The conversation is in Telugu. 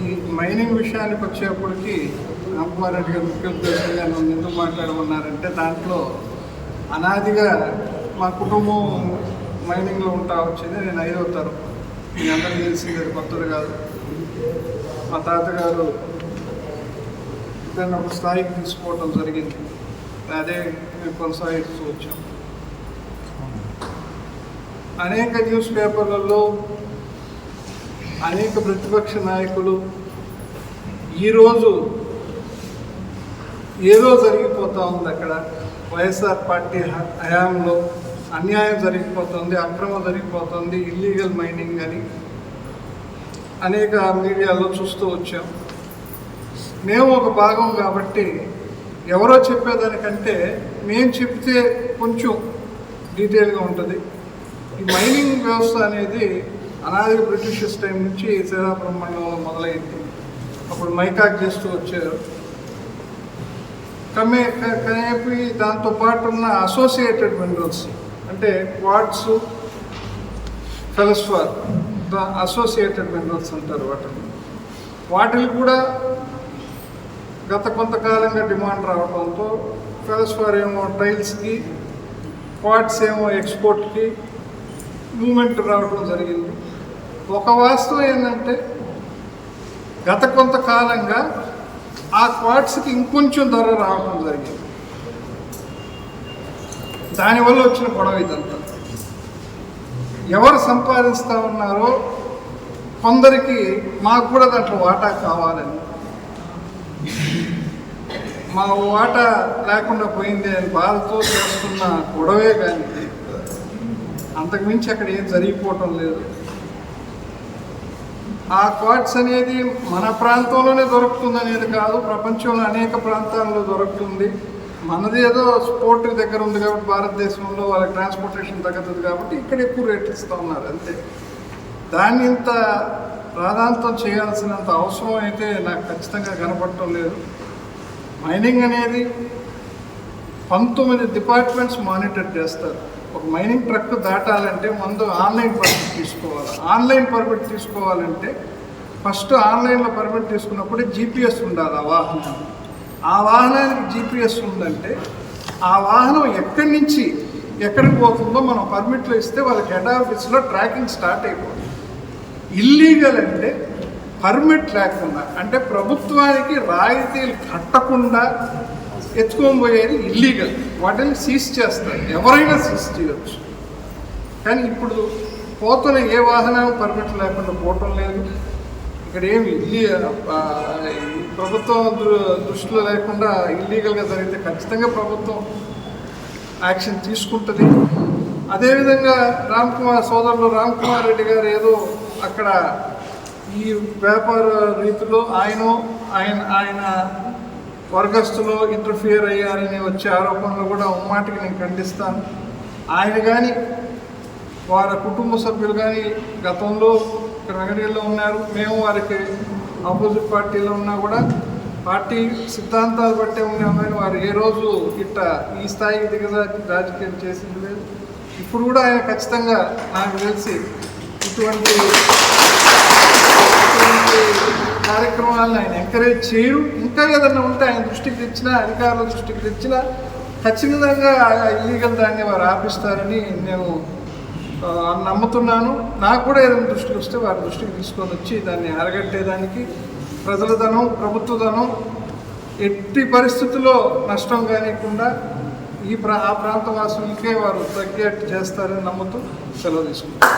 ఈ మైనింగ్ విషయానికి వచ్చేప్పటికి రామ్కుమార్ రెడ్డి గారు ముఖ్య ఉద్దేశంగా నన్ను ఎందుకు మాట్లాడమన్నారంటే దాంట్లో అనాదిగా మా కుటుంబం మైనింగ్లో ఉంటా వచ్చింది. నేను ఐదో తరం. మీ అందరికీ తెలిసింది అది కొత్తది కాదు. మా తాతగారు దాన్ని ఒక స్థాయికి తీసుకోవటం జరిగింది. అదే మేము కొనసాగిస్తూ వచ్చాం. అనేక న్యూస్ పేపర్లలో అనేక ప్రతిపక్ష నాయకులు ఈరోజు ఏదో జరిగిపోతూ ఉంది అక్కడ. వైఎస్ఆర్ పార్టీ హయాంలో అన్యాయం జరిగిపోతుంది అక్రమం జరిగిపోతుంది ఇల్లీగల్ మైనింగ్ అని అనేక మీడియాలో చూస్తూ వచ్చాం. మేము ఒక భాగం కాబట్టి ఎవరో చెప్పేదానికంటే మేము చెప్తే కొంచెం డీటెయిల్గా ఉంటుంది. ఈ మైనింగ్ వ్యవస్థ అనేది అనాది బ్రిటిషర్స్ టైం నుంచి శ్రీరాపురం మండలంలో మొదలైంది. అప్పుడు మైకాక్ చేస్తూ వచ్చారు. కమే కనేపి దాంతో పాటు ఉన్న అసోసియేటెడ్ మినరల్స్ అంటే క్వాడ్స్ ఫెలస్ఫార్ అసోసియేటెడ్ మినరల్స్ అంటారు వాటిని. వాటిని కూడా గత కొంతకాలంగా డిమాండ్ రావడంతో ఫెలస్ఫార్ ఏమో టైల్స్కి క్వాడ్స్ ఏమో ఎక్స్పోర్ట్కి మూమెంట్ రావడం జరిగింది. ఒక వాస్తవం ఏంటంటే గత కొంతకాలంగా ఆ క్వాడ్స్కి ఇంకొంచెం ధర రావడం జరిగింది. దానివల్ల వచ్చిన గొడవ ఇదంతా. ఎవరు సంపాదిస్తూ ఉన్నారో కొందరికి మాకు కూడా దాంట్లో వాటా కావాలని. మా వాటా లేకుండా పోయింది అని బాధతో చేస్తున్న గొడవే కానీ అంతకుమించి అక్కడ ఏం జరిగిపోవటం లేదు. ఆ క్వార్ట్స్ అనేది మన ప్రాంతంలోనే దొరుకుతుంది అనేది కాదు ప్రపంచంలో అనేక ప్రాంతాల్లో దొరుకుతుంది. మనది ఏదో స్పోర్ట్ దగ్గర ఉంది కాబట్టి భారతదేశంలో వాళ్ళకి ట్రాన్స్పోర్టేషన్ తగ్గుతుంది కాబట్టి ఇక్కడ ఎక్కువ రేట్ ఇస్తూ ఉన్నారు అంతే. దాన్ని ఇంత ప్రాధాన్యతం చేయాల్సినంత అవసరం అయితే నాకు ఖచ్చితంగా కనపడటం లేదు. మైనింగ్ అనేది పంతొమ్మిది డిపార్ట్మెంట్స్ మానిటర్ చేస్తారు. ఒక మైనింగ్ ట్రక్ దాటాలంటే ముందు ఆన్లైన్ పర్మిట్ తీసుకోవాలి. ఆన్లైన్ పర్మిట్ తీసుకోవాలంటే ఫస్ట్ ఆన్లైన్లో పర్మిట్ తీసుకున్నప్పుడు జీపీఎస్ ఉండాలి ఆ వాహనానికి ఆ వాహనానికి జీపీఎస్ ఉందంటే ఆ వాహనం ఎక్కడి నుంచి ఎక్కడికి పోతుందో మనం పర్మిట్లో ఇస్తే వాళ్ళకి హెడ్ ఆఫీస్లో ట్రాకింగ్ స్టార్ట్ అయిపోతుంది. ఇల్లీగల్ అంటే పర్మిట్ లేకుండా అంటే ప్రభుత్వానికి రాయితీలు కట్టకుండా ఎత్తుకొని పోయేది ఇల్లీగల్. వాటిని సీజ్ చేస్తారు. ఎవరైనా సీజ్ చేయవచ్చు కానీ ఇప్పుడు పోతున్న ఏ వాహనాలు పర్మిట్ లేకుండా పోవటం లేదు. ఇక్కడ ఏమి ఇల్లీ ప్రభుత్వం దృ- దృష్టిలో లేకుండా ఇల్లీగల్గా జరిగితే ఖచ్చితంగా ప్రభుత్వం యాక్షన్ తీసుకుంటుంది. అదేవిధంగా రామ్ కుమార్ సోదరులు రామ్ కుమార్ రెడ్డి గారు ఏదో అక్కడ ఈ వ్యాపార రీతిలో ఆయన ఆయన ఆయన వర్గస్తులో ఇంటర్ఫియర్ అయ్యారని వచ్చే ఆరోపణలు కూడా ఉమ్మాటికి నేను ఖండిస్తాను. ఆయన కానీ వారి కుటుంబ సభ్యులు కానీ గతంలో ఇక్కడ వెంకటగిరిలో ఉన్నారు. మేము వారికి ఆపోజిట్ పార్టీలో ఉన్నా కూడా పార్టీ సిద్ధాంతాలు బట్టే ఉన్నాం కానీ వారు ఏ రోజు ఇట్ట ఈ స్థాయికి దిగజారి రాజకీయం చేసింది లేదు. ఇప్పుడు కూడా ఆయన ఖచ్చితంగా నాకు తెలిసి ఇటువంటి ఇటువంటి కార్యక్రమాలను ఆయన ఎంకరేజ్ చేయరు. ఇంకా ఏదన్నా ఉంటే ఆయన దృష్టికి తెచ్చినా అధికారుల దృష్టికి తెచ్చినా ఖచ్చితంగా ఇల్లీగల్ దాన్ని వారు ఆపిస్తారని నేను నమ్ముతున్నాను. నాకు కూడా ఏదైనా దృష్టికి వస్తే వారి దృష్టికి తీసుకొని వచ్చి దాన్ని అరగట్టేదానికి ప్రజల ధనం ప్రభుత్వ ధనం ఎట్టి పరిస్థితుల్లో నష్టం కానికుండా ఈ ప్రా ఆ ప్రాంత వాసులకే వారు తగ్గేట్టు చేస్తారని నమ్ముతూ సెలవు తీసుకుంటారు